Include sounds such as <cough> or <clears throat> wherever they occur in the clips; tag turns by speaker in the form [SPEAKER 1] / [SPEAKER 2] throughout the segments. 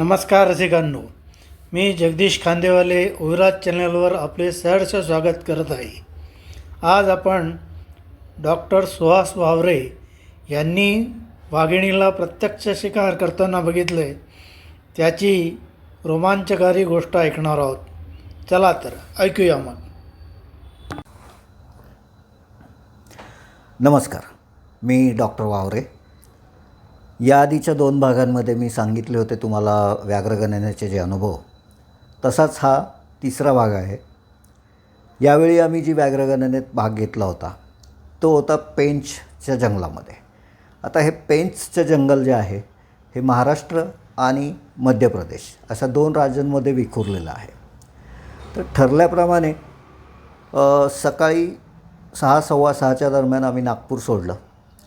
[SPEAKER 1] नमस्कार रसिकांनो. मी जगदीश खांदेवाले उविराज चॅनलवर आपले सहर्ष स्वागत करत आहे. आज आपण डॉक्टर सुहास वावरे यांनी वाघिणीला प्रत्यक्ष शिकार करताना बघितलं आहे त्याची रोमांचकारी गोष्ट ऐकणार आहोत. चला तर ऐकूया मग.
[SPEAKER 2] नमस्कार. मी डॉक्टर वावरे या आधीच्या दोन भागांमध्ये मी सांगितले होते तुम्हाला व्याघ्रगणनेचे जे अनुभव. तसाच हा तिसरा भाग आहे. यावेळी आम्ही जी व्याघ्रगणनेत भाग घेतला होता तो होता पेंचच्या जंगलामध्ये. आता हे पेंचचं जंगल जे आहे हे महाराष्ट्र आणि मध्य प्रदेश अशा दोन राज्यांमध्ये विखुरलेलं आहे. तर ठरल्याप्रमाणे सकाळी सहा सव्वा सहाच्या दरम्यान आम्ही नागपूर सोडलं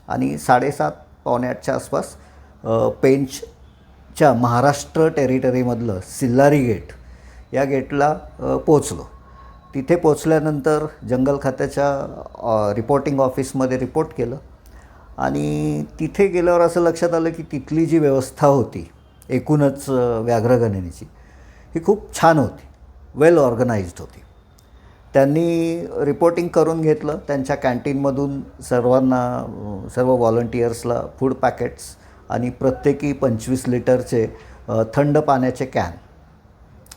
[SPEAKER 2] आणि साडेसात पावणे आठच्या आसपास पेंचच्या महाराष्ट्र टेरिटरीमधलं सिल्लारी गेट या गेटला पोचलो तिथे पोचल्यानंतर जंगल खात्याच्या रिपोर्टिंग ऑफिसमध्ये रिपोर्ट केलं आणि तिथे गेल्यावर असं लक्षात आलं की तिथली जी व्यवस्था होती एकूणच व्याघ्रगणनेची ही खूप छान होती वेल ऑर्गनाइज्ड होती. त्यांनी रिपोर्टिंग करून घेतलं. त्यांच्या कॅन्टीनमधून सर्वांना सर्व व्हॉलंटियर्सला फूड पॅकेट्स आणि प्रत्येकी पंचवीस लिटरचे थंड पाण्याचे कॅन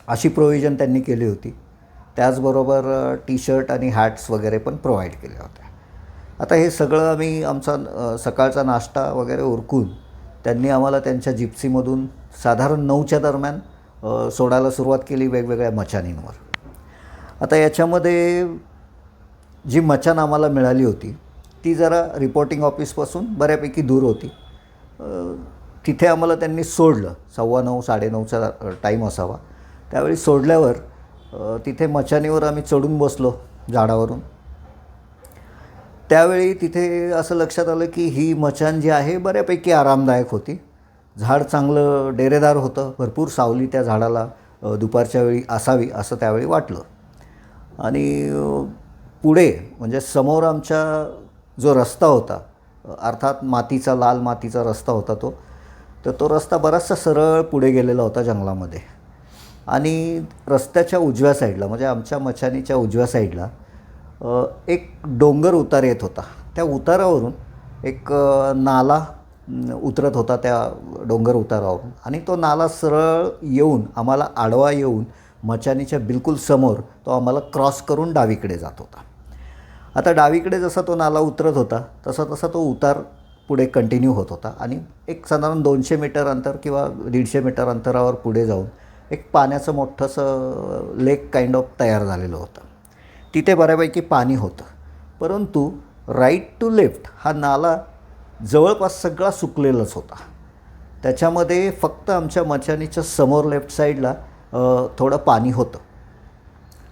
[SPEAKER 2] अशी प्रोव्हिजन त्यांनी केली होती. त्याचबरोबर टी शर्ट आणि हॅट्स वगैरे पण प्रोव्हाइड केल्या होत्या. आता हे सगळं आम्ही आमचा सकाळचा नाश्ता वगैरे उरकून त्यांनी आम्हाला त्यांच्या जिप्सीमधून साधारण नऊच्या दरम्यान सोडायला सुरुवात केली वेगवेगळ्या मचानींवर. आता याच्यामध्ये जी मचान आम्हाला मिळाली होती ती जरा रिपोर्टिंग ऑफिसपासून बऱ्यापैकी दूर होती. तिथे आम्हाला त्यांनी सोडलं. सव्वा नऊ साडेनऊचा टाईम असावा. त्यावेळी सोडल्यावर तिथे मचानीवर आम्ही चढून बसलो झाडावरून. त्यावेळी तिथे असं लक्षात आलं की ही मचान जी आहे बऱ्यापैकी आरामदायक होती. झाड चांगलं डेरेदार होतं. भरपूर सावली त्या झाडाला दुपारच्या वेळी असावी असं त्यावेळी वाटलं. आणि पुढे म्हणजे समोर आमच्या जो रस्ता होता अर्थात मातीचा लाल मातीचा रस्ता होता तो तर तो रस्ता बराचसा सरळ पुढे गेलेला होता जंगलामध्ये. आणि रस्त्याच्या उजव्या साईडला म्हणजे आमच्या मचानीच्या उजव्या साईडला एक डोंगर उतार येत होता. त्या उतारावरून एक नाला उतरत होता त्या डोंगर उतारावरून. आणि तो नाला सरळ येऊन आम्हाला आडवा येऊन मचानीच्या बिलकुल समोर तो आम्हाला क्रॉस करून डावीकडे जात होता. आता डावीकडे जसा तो नाला उतरत होता तसा तसा तो उतार पुढे कंटिन्यू होत होता आणि एक साधारण दोनशे मीटर अंतर किंवा दीडशे मीटर अंतरावर पुढे जाऊन एक पाण्याचं मोठंसं लेक काइंड ऑफ तयार झालेलं होतं. तिथे बऱ्यापैकी पाणी होतं. परंतु राईट टू लेफ्ट हा नाला जवळपास सगळा सुकलेलाच होता. त्याच्यामध्ये फक्त आमच्या मचानीच्या समोर लेफ्ट साईडला थोडं पाणी होतं.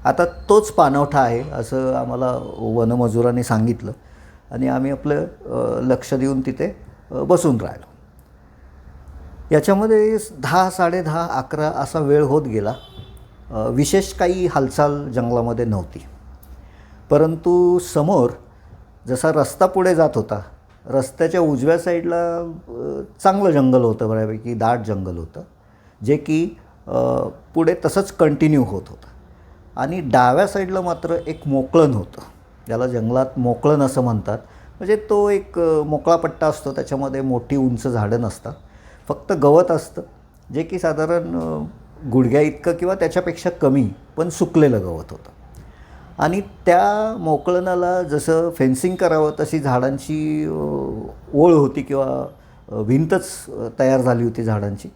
[SPEAKER 2] आता तोच पाणवठा आहे असं आम्हाला वनमजुरांनी सांगितलं आणि आम्ही आपलं लक्ष देऊन तिथे बसून राहिलो. याच्यामध्ये दहा साडेदहा अकरा असा वेळ होत गेला. विशेष काही हालचाल जंगलामध्ये नव्हती. परंतु समोर जसा रस्ता पुढे जात होता रस्त्याच्या उजव्या साईडला चांगलं जंगल होतं बऱ्यापैकी दाट जंगल होतं. जे की पुढे तसंच कंटिन्यू होत होतं. आणि डाव्या साईडला मात्र एक मोकळण होतं. ज्याला जंगलात मोकळण असं म्हणतात. म्हणजे तो एक मोकळा पट्टा असतो. त्याच्यामध्ये मोठी उंच झाडं नसतात. फक्त गवत असतं. जे की साधारण गुडघ्या इतकं किंवा त्याच्यापेक्षा कमी पण सुकलेलं गवत होतं. आणि त्या मोकळणाला जसं फेन्सिंग करावं तशी झाडांची ओळ होती किंवा भिंतच तयार झाली होती झाडांची.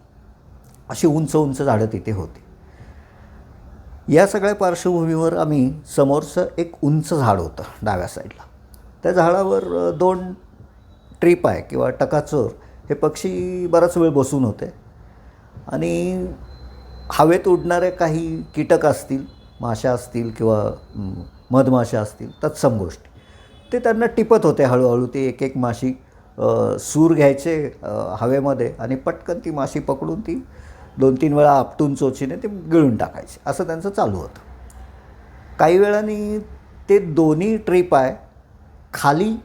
[SPEAKER 2] अशी उंच उंच झाडं तिथे होती. या सगळ्या पार्श्वभूमीवर आम्ही समोरचं एक उंच झाड होतं डाव्या साईडला. त्या झाडावर दोन ट्रीप आहे किंवा टकाचोर हे पक्षी बराच वेळ बसून होते. आणि हवेत उडणाऱ्या काही कीटक असतील माशा असतील किंवा मधमाशा असतील तत्सम गोष्टी ते त्यांना टिपत होते हळूहळू. ते एक एक माशी सूर घ्यायचे हवेमध्ये आणि पटकन ती माशी पकडून ती दोन तीन वेळा आपटून चोचीने ते गिळून टाकायचे. असं त्यांचं चालू होतं. काही वेळाने ते दोन्ही ट्रीप आहे खाली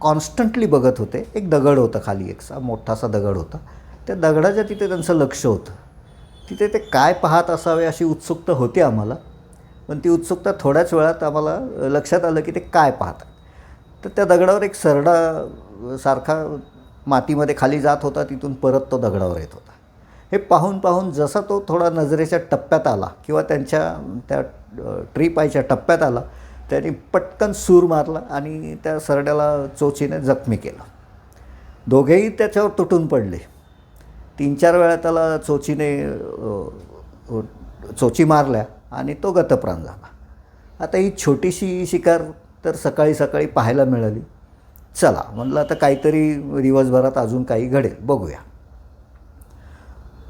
[SPEAKER 2] कॉन्स्टंटली बघत होते. एक दगड होतं खाली एक सा मोठासा दगड होता. त्या दगडाच्या तिथे त्यांचं लक्ष होतं. तिथे ते काय पाहत असावे अशी उत्सुकता होती आम्हाला पण ती उत्सुकता थोड्याच वेळात आम्हाला लक्षात आलं की ते काय पाहतात. तर त्या दगडावर एक सरडा सारखा मातीमध्ये खाली जात होता तिथून परत तो दगडावर येत होता. हे पाहून पाहून जसा तो थोडा नजरेच्या टप्प्यात आला किंवा त्यांच्या त्या ट्री पायच्या टप्प्यात आला त्यांनी पटकन सूर मारला आणि त्या सरड्याला चोचीने जखमी केलं. दोघेही त्याच्यावर तुटून पडले. तीन चार वेळा त्याला चोचीने चोची मारल्या आणि तो गतप्राण झाला. आता ही छोटीशी शिकार तर सकाळी सकाळी पाहायला मिळाली. चला म्हणलं आता काहीतरी दिवसभरात अजून काही घडेल. बघूया.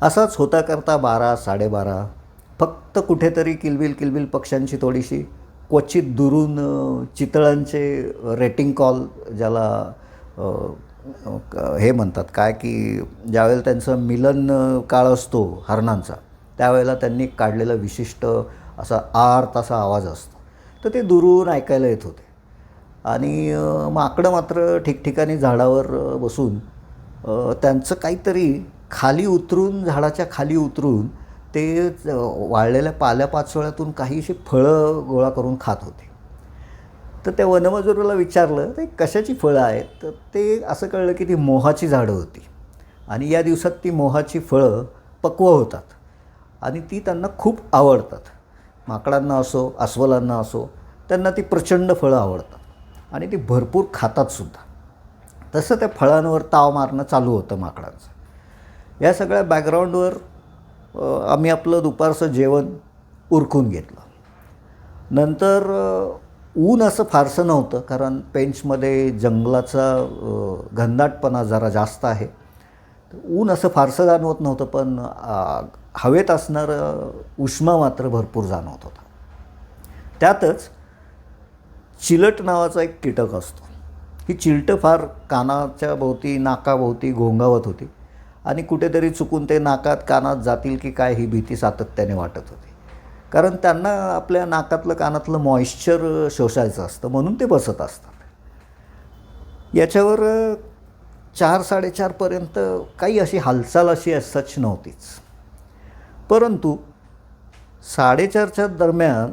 [SPEAKER 2] असाच होता करता बारा साडेबारा. फक्त कुठेतरी किलबिल किलबिल पक्ष्यांची थोडीशी क्वचित दुरून चितळांचे रेटिंग कॉल ज्याला हे म्हणतात. काय की ज्यावेळेला त्यांचं मिलन काळ असतो हरणांचा त्यावेळेला त्यांनी काढलेला विशिष्ट असा आर्त असा आवाज असतो. तर ते दुरून ऐकायला येत होते. आणि माकडं मात्र ठिकठिकाणी झाडावर बसून त्यांचं काहीतरी खाली उतरून झाडाच्या खाली उतरून ते वाळलेल्या पाल्यापाचोळ्यातून काहीशी फळं गोळा करून खात होते. तर त्या वनमजुराला विचारलं ते कशाची फळं आहेत? तर ते असं कळलं की ती मोहाची झाडं होती. आणि या दिवसात ती मोहाची फळं पक्व होतात. आणि ती त्यांना खूप आवडतात. माकडांना असो अस्वलांना असो त्यांना ती प्रचंड फळं आवडतात. आणि ती भरपूर खातात सुद्धा. तसं त्या फळांवर ताव मारणं चालू होतं माकडांचं. या सगळ्या बॅकग्राऊंडवर आम्ही आपलं दुपारचं जेवण उरकून घेतलं. नंतर ऊन असं फारसं नव्हतं कारण पेंचमध्ये जंगलाचा घनदाटपणा जरा जास्त आहे. ऊन असं फारसं जाणवत नव्हतं पण हवेत असणारं उष्मा मात्र भरपूर जाणवत होता. त्यातच चिलट नावाचा एक कीटक असतो. ही चिलटं फार कानाच्या भोवती नाकाभोवती घोंगावत होती. आणि कुठेतरी चुकून ते नाकात कानात जातील की काय ही भीती सातत्याने वाटत होती. कारण त्यांना आपल्या नाकातलं कानातलं मॉइश्चर शोषायचं असतं म्हणून ते बसत असतात. याच्यावर चार साडेचारपर्यंत काही अशी हालचाल अशी सच नव्हतीच. परंतु साडेचारच्या दरम्यान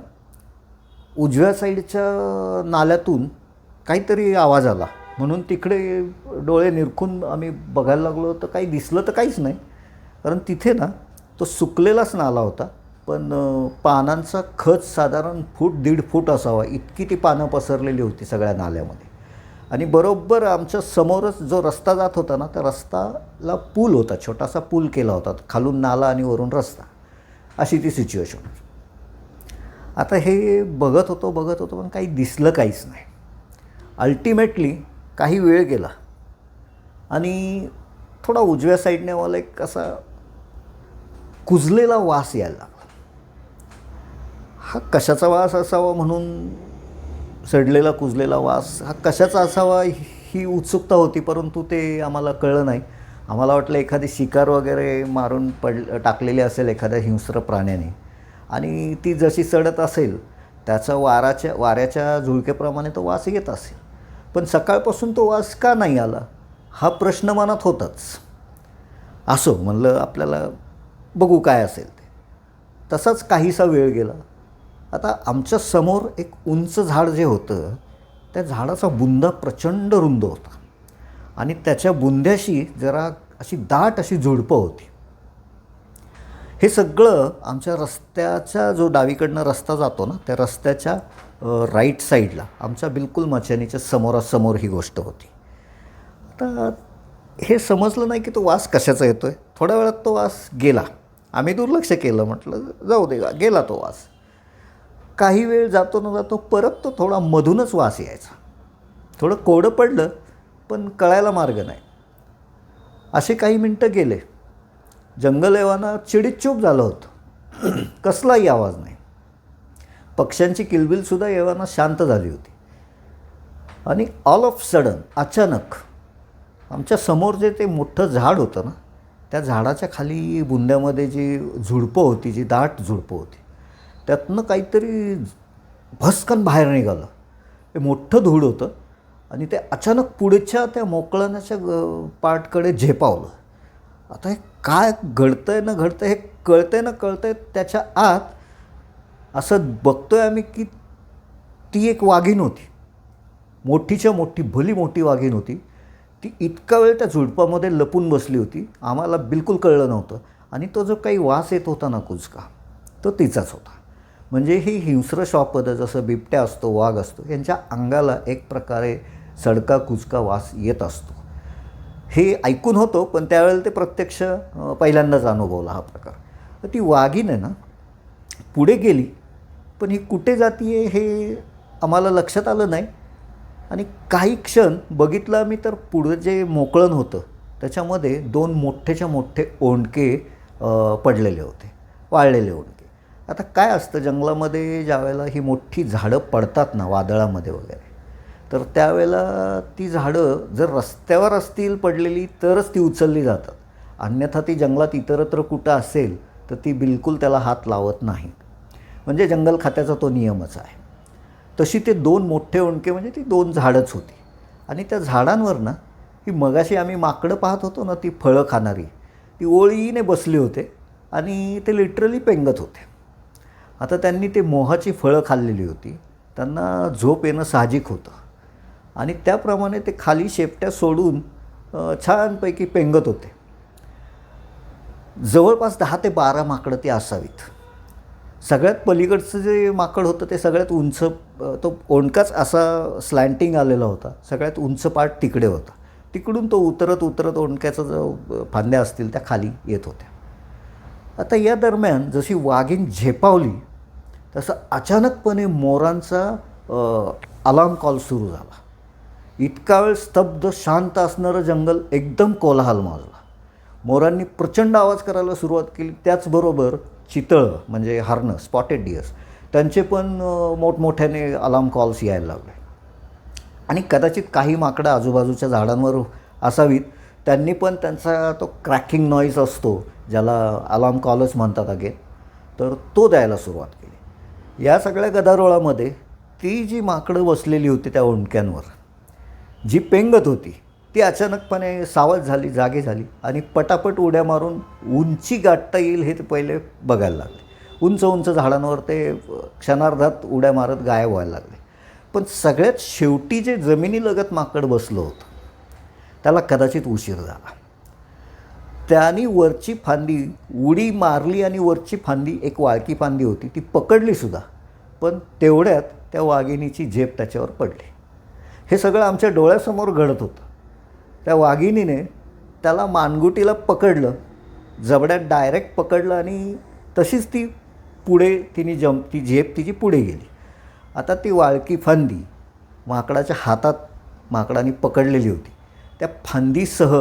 [SPEAKER 2] उजव्या साईडच्या नाल्यातून काहीतरी आवाज आला. म्हणून तिकडे डोळे निरखून आम्ही बघायला लागलो तर काही दिसलं तर काहीच नाही. कारण तिथे ना तो सुकलेलाच नाला होता. पण पानांचा खच साधारण फूट दीड फूट असावा इतकी ती पानं पसरलेली होती सगळ्या नाल्यामध्ये. आणि बरोबर आमच्या समोरच जो रस्ता जात होता ना त्या रस्ताला पूल होता छोटासा पूल केला होता. खालून नाला आणि वरून रस्ता. अशी ती सिच्युएशन होती आता हे बघत होतो बघत होतो पण काही दिसलं काहीच नाही. अल्टिमेटली काही वेळ गेला. आणि थोडा उजव्या साईडने मला एक असा कुजलेला वास यायला लागला. हा कशाचा वास असावा म्हणून सडलेला कुजलेला वास हा कशाचा असावा ही उत्सुकता होती परंतु ते आम्हाला कळलं नाही. आम्हाला वाटलं एखादी शिकार वगैरे मारून पड टाकलेली असेल एखाद्या हिंस्र प्राण्याने. आणि ती जशी सडत असेल त्याचा वाराच्या वाऱ्याच्या झुळकेप्रमाणे तो वास येत असेल. पण सकाळपासून तो वास का नाही आला? हा प्रश्न मनात होताच. असो म्हणलं आपल्याला बघू काय असेल ते. तसाच काहीसा वेळ गेला. आता आमच्यासमोर एक उंच झाड जे होतं त्या झाडाचा बुंदा प्रचंड रुंद होता. आणि त्याच्या बुंद्याशी जरा अशी दाट अशी झुडपं होती. हे सगळं आमच्या रस्त्याचा जो डावीकडनं रस्ता जातो ना त्या रस्त्याच्या राईट साईडला आमच्या बिलकुल मचानीच्या समोरासमोर ही गोष्ट होती. आता हे समजलं नाही की तो वास कशाचा येतो आहे थोड्या वेळात तो वास गेला. आम्ही दुर्लक्ष केलं म्हटलं जाऊ दे गेला तो वास. काही वेळ जातो न जातो परत तो थोडा मधूनच वास यायचा. थोडं कोडं पडलं पण कळायला मार्ग नाही. असे काही मिनटं गेले. जंगल चिडीचूप झालं होतं. <clears throat> कसलाही आवाज नाही. पक्ष्यांची किलबिलसुद्धा येवाना शांत झाली होती. आणि ऑल ऑफ सडन अचानक आमच्यासमोर जे ते मोठं झाड होतं ना त्या झाडाच्या खाली बुंद्यामध्ये जी झुडपं होती जी दाट झुडपं होती त्यातनं काहीतरी भस्कन बाहेर निघालं. ते मोठं धूळ होतं आणि ते अचानक पुढच्या त्या मोकळण्याच्या ग पार्टकडे झेपावलं. आता हे काय घडतंय ना घडतंय हे कळतंय ना कळतंय त्याच्या आत असं बघतो आहे आम्ही की ती एक वाघीण होती. मोठीच्या मोठी भली मोठी वाघीण होती. ती इतका वेळ त्या झुडपामध्ये लपून बसली होती. आम्हाला बिलकुल कळलं नव्हतं. आणि तो जो काही वास येत होता ना कुचका तो तिचाच होता. म्हणजे ही हिंस्र शॉपद जसं बिबट्या असतो वाघ असतो यांच्या अंगाला एक प्रकारे सडका कुचका वास येत असतो. हे ऐकून होतो पण त्यावेळेला ते प्रत्यक्ष पहिल्यांदाच अनुभवला हा प्रकार. तर ती वाघीण आहे ना पुढे गेली. पण ही कुठे जाती आहे हे आम्हाला लक्षात आलं नाही. आणि काही क्षण बघितलं आम्ही तर पुढं जे मोकळण होतं त्याच्यामध्ये दोन मोठेच्या मोठे ओंडके पडलेले होते वाळलेले ओंडके. आता काय असतं जंगलामध्ये ज्यावेळेला ही मोठी झाडं पडतात ना वादळामध्ये वगैरे तर त्यावेळेला ती झाडं जर रस्त्यावर असतील पडलेली तरच ती उचलली जातात. अन्यथा ती जंगलात इतरत्र कुठं असेल तर ती बिलकुल त्याला हात लावत नाही. म्हणजे जंगल खात्याचा तो नियमच आहे. तशी ते दोन मोठे ओंडके म्हणजे ती दोन झाडंच होती. आणि त्या झाडांवर ना ही मगाशी आम्ही माकडं पाहत होतो ना ती फळं खाणारी ती ओळीने बसली होते आणि ते लिटरली पेंगत होते. आता त्यांनी ते मोहाची फळं खाल्लेली होती. त्यांना झोप येणं साहजिक होतं. आणि त्याप्रमाणे ते खाली शेपट्या सोडून छानपैकी पेंगत होते. जवळपास दहा ते बारा माकडं ती असावीत. सगळ्यात पलीकडचं जे माकड होतं ते सगळ्यात उंच तो ओंडकाच असा स्लँटिंग आलेला होता. सगळ्यात उंच पाठ तिकडे होता. तिकडून तो उतरत उतरत ओंडक्याचा जो फांद्या असतील त्या खाली येत होत्या. आता या दरम्यान जशी वाघीण झेपावली तसं अचानकपणे मोरांचा अलार्म कॉल सुरू झाला. इतका वेळ स्तब्ध शांत असणारं जंगल एकदम कोलाहल माजला. मोरांनी प्रचंड आवाज करायला सुरुवात केली. त्याचबरोबर चितळं म्हणजे हरणं स्पॉटेड डिअर्स त्यांचे पण मोठमोठ्याने अलार्म कॉल्स यायला लागले. आणि कदाचित काही माकडं आजूबाजूच्या झाडांवर असावीत त्यांनी पण त्यांचा तो क्रॅकिंग नॉईज असतो ज्याला अलार्म कॉलच म्हणतात अगेन तर तो द्यायला सुरुवात केली. या सगळ्या गदारोळामध्ये ती जी माकडं बसलेली होती त्या ओंडक्यांवर जी पेंगत होती ती अचानकपणे सावध झाली जागे झाली आणि पटापट उड्या मारून उंची गाठता येईल हे ते पहिले बघायला लागले. उंच उंच झाडांवर ते क्षणार्धात उड्या मारत गायब व्हायला लागले. पण सगळ्यात शेवटी जे जमिनीलगत माकड बसलं होतं त्याला कदाचित उशीर झाला. त्यानी वरची फांदी उडी मारली आणि वरची फांदी एक वाळकी फांदी होती ती पकडलीसुद्धा पण तेवढ्यात त्या वाघिणीची झेप त्याच्यावर पडली. हे सगळं आमच्या डोळ्यासमोर घडत होतं. त्या वाघिणीने त्याला मानगुटीला पकडलं. जबड्यात डायरेक्ट पकडलं आणि तशीच ती पुढे तिने जम ती झेप तिची पुढे गेली. आता ती वाळकी फांदी माकडाच्या हातात माकडाने पकडलेली होती. त्या फांदीसह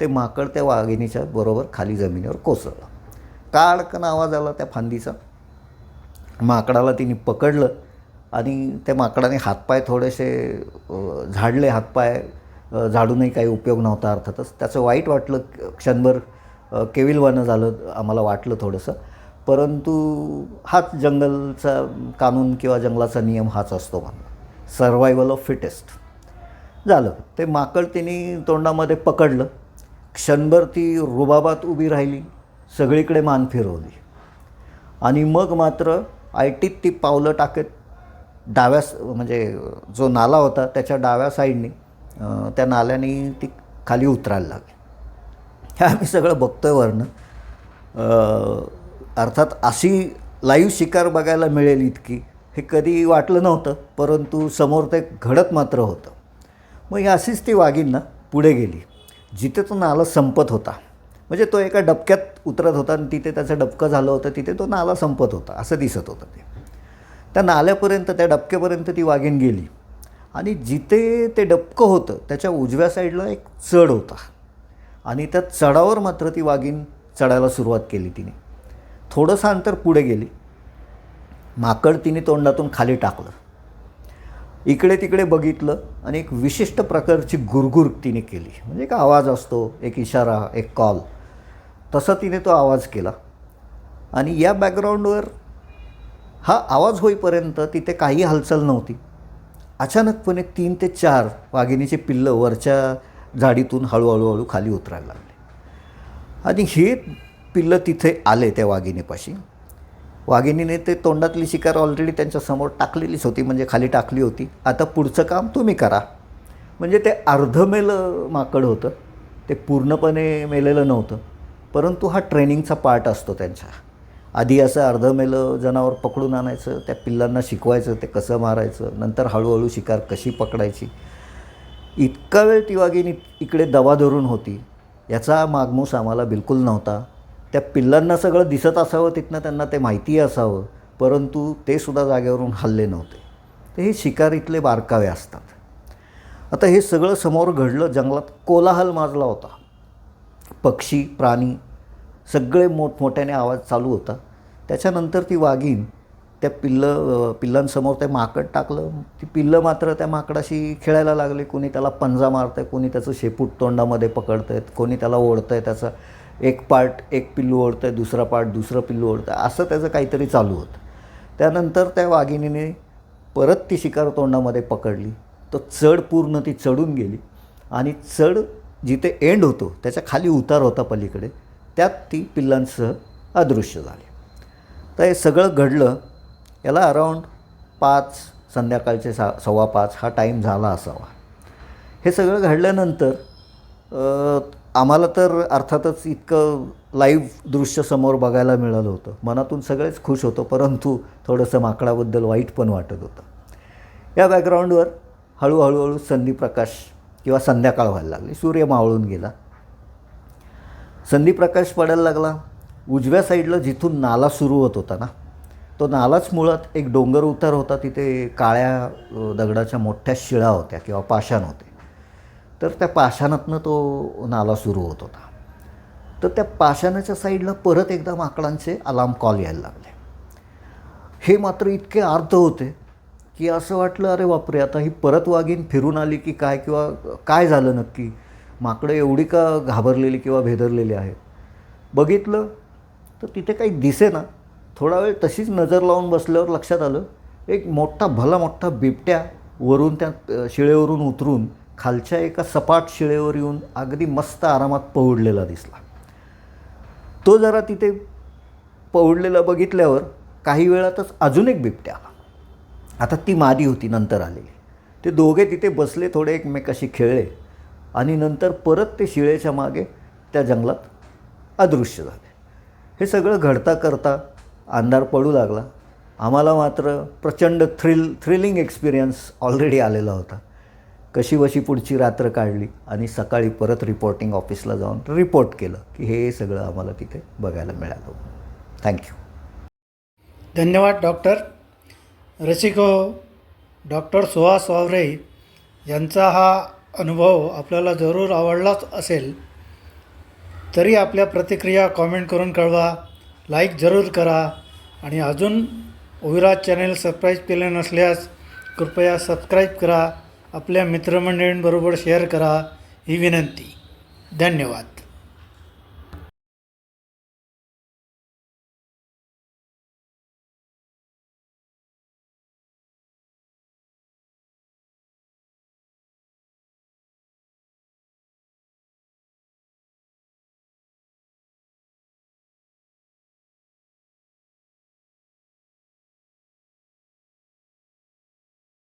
[SPEAKER 2] ते माकड त्या वाघिणीच्या बरोबर खाली जमिनीवर कोसळलं. काळकन आवाज आला त्या फांदीचा. माकडाला तिने पकडलं आणि त्या माकडाने हातपाय थोडेसे झाडले हातपाय झाडूनही काही उपयोग नव्हता अर्थातच. त्याचं वाईट वाटलं क्षणभर केविलवानं झालं आम्हाला वाटलं थोडंसं. परंतु हाच जंगलचा कानून किंवा जंगलाचा नियम हाच असतो म्हणून. सर्वायवल ऑफ फिटेस्ट झालं. ते माकड तिने तोंडामध्ये पकडलं. क्षणभर ती रुबाबात उभी राहिली. सगळीकडे मान फिरवली. आणि मग मात्र आयटीत ती पावलं टाकत. डाव्या म्हणजे जो नाला होता त्याच्या डाव्या साईडने त्या नाल्याने ती खाली उतरायला लागली. हे आम्ही सगळं बघतोय वरनं. अर्थात अशी लाईव्ह शिकार बघायला मिळेल इतकी हे कधी वाटलं नव्हतं परंतु समोर ते घडत मात्र होतं. मग ही अशीच ती वाघींना पुढे गेली. जिथे तो नाला संपत होता. म्हणजे तो एका डबक्यात उतरत होता आणि तिथे त्याचं डबकं झालं होतं तिथे तो नाला संपत होता असं दिसत होतं ते. त्या नाल्यापर्यंत त्या डबक्यापर्यंत ती वाघीण गेली. आणि जिथे ते डबकं होतं त्याच्या उजव्या साईडला एक चढ होता. आणि त्या चढावर मात्र ती वाघीण चढायला सुरुवात केली तिने. थोडंसं अंतर पुढे गेली. माकड तिने तोंडातून खाली टाकलं. इकडे तिकडे बघितलं आणि एक विशिष्ट प्रकारची गुरगुर तिने केली. म्हणजे एक आवाज असतो एक इशारा एक कॉल तसा तिने तो आवाज केला. आणि या बॅकग्राऊंडवर हा आवाज होईपर्यंत तिथे काही हालचाल नव्हती. अचानकपणे तीन ते चार वाघिणीचे पिल्लं वरच्या झाडीतून हळूहळू हळू खाली उतरायला लागले. आणि हे पिल्लं तिथे आले त्या वाघिणीपाशी. वाघिणीने ते तोंडातली शिकार ऑलरेडी त्यांच्यासमोर टाकलेलीच होती म्हणजे खाली टाकली होती. आता पुढचं काम तुम्ही करा. म्हणजे ते अर्धमेलं माकड होतं. ते पूर्णपणे मेलेलं नव्हतं. परंतु हा ट्रेनिंगचा पार्ट असतो त्यांच्या आधी असं अर्धमेलं जनावर पकडून आणायचं त्या पिल्लांना शिकवायचं ते कसं मारायचं नंतर हळूहळू शिकार कशी पकडायची. इतका वेळ ती वाघिणी इकडे दबा धरून होती याचा मागमूस आम्हाला बिलकुल नव्हता. त्या पिल्लांना सगळं दिसत असावं तिथनं त्यांना ते माहिती असावं परंतु ते सुद्धा जागेवरून हल्ले नव्हते. ते हे शिकारीतले बारकावे असतात. आता हे सगळं समोर घडलं जंगलात कोलाहल माजला होता. पक्षी प्राणी सगळे मोठमोठ्याने आवाज चालू होता. त्याच्यानंतर ती वाघीण त्या पिल्लं पिल्लांसमोर ते माकड टाकलं. ती पिल्लं मात्र त्या माकडाशी खेळायला लागली. कोणी त्याला पंजा मारतं आहे कोणी त्याचं शेपूट तोंडामध्ये पकडत आहेत कोणी त्याला ओढतं आहे त्याचा एक पार्ट एक पिल्लू ओढतं आहे दुसरा पार्ट दुसरं पिल्लू ओढतं आहे असं त्याचं काहीतरी चालू होतं. त्यानंतर त्या वाघिणीने परत ती शिकार तोंडामध्ये पकडली. तर चढ पूर्ण ती चढून गेली. आणि चढ जिथे एंड होतो त्याच्याखाली उतार होता पलीकडे. त्यात ती पिल्लांसह अदृश्य झाली. तर हे सगळं घडलं याला अराऊंड पाच संध्याकाळचे सा सव्वा पाच हा टाईम झाला असावा. हे सगळं घडल्यानंतर आम्हाला तर अर्थातच इतकं लाईव्ह दृश्य समोर बघायला मिळालं होतं. मनातून सगळेच खुश होतो परंतु थोडंसं माकडाबद्दल वाईट पण वाटत होतं. या बॅकग्राऊंडवर हळूहळूहळू संधी प्रकाश किंवा संध्याकाळ व्हायला लागली. सूर्य मावळून गेला. संधीप्रकाश पडायला लागला. उजव्या साईडला जिथून नाला सुरू होत होता ना तो नालाच मुळात एक डोंगर उतार होता. तिथे काळ्या दगडाच्या मोठ्या शिळा होत्या किंवा पाषाण होते. तर त्या पाषाणातनं तो नाला सुरू होत होता. तर त्या पाषाणाच्या साईडला परत एकदा माकडांचे अलार्म कॉल यायला लागले. हे मात्र इतके आर्ध होते की असं वाटलं अरे बापरे आता ही परत वाघीन फिरून आली की काय किंवा काय झालं नक्की? माकडं एवढी का घाबरलेली किंवा भेदरलेली आहेत? बघितलं तर तिथे काही दिसे ना. थोडा वेळ तशीच नजर लावून बसल्यावर लक्षात आलं एक मोठा भला मोठा बिबट्या वरून त्या शिळेवरून उतरून खालच्या एका सपाट शिळेवर येऊन अगदी मस्त आरामात पवडलेला दिसला. तो जरा तिथे पवडलेला बघितल्यावर काही वेळातच अजून एक बिबट्या आला. आता ती मादी होती नंतर आलेली. ते दोघे तिथे बसले थोडे एकमेकाशी खेळले. आणि नंतर परत ते शिळेच्या मागे त्या जंगलात अदृश्य झाले. हे सगळं घडता करता अंधार पडू लागला. आम्हाला मात्र प्रचंड थ्रिल थ्रिलिंग एक्सपिरियन्स ऑलरेडी आलेला होता. कशीवशी पुढची रात्र काढली आणि सकाळी परत रिपोर्टिंग ऑफिसला जाऊन रिपोर्ट केलं की हे सगळं आम्हाला तिथे बघायला मिळालं. थँक्यू
[SPEAKER 1] धन्यवाद डॉक्टर रसिको डॉक्टर सुहास वावरे यांचा हा अनुभव आपल्याला जरूर आवडलाच असेल तरी आपल्या प्रतिक्रिया कॉमेंट करून कळवा लाईक जरूर करा आणि अजून ओविराज चॅनेल सबस्क्राईब केले नसल्यास कृपया सबस्क्राईब करा आपल्या मित्रमंडळींबरोबर शेअर करा ही विनंती. धन्यवाद.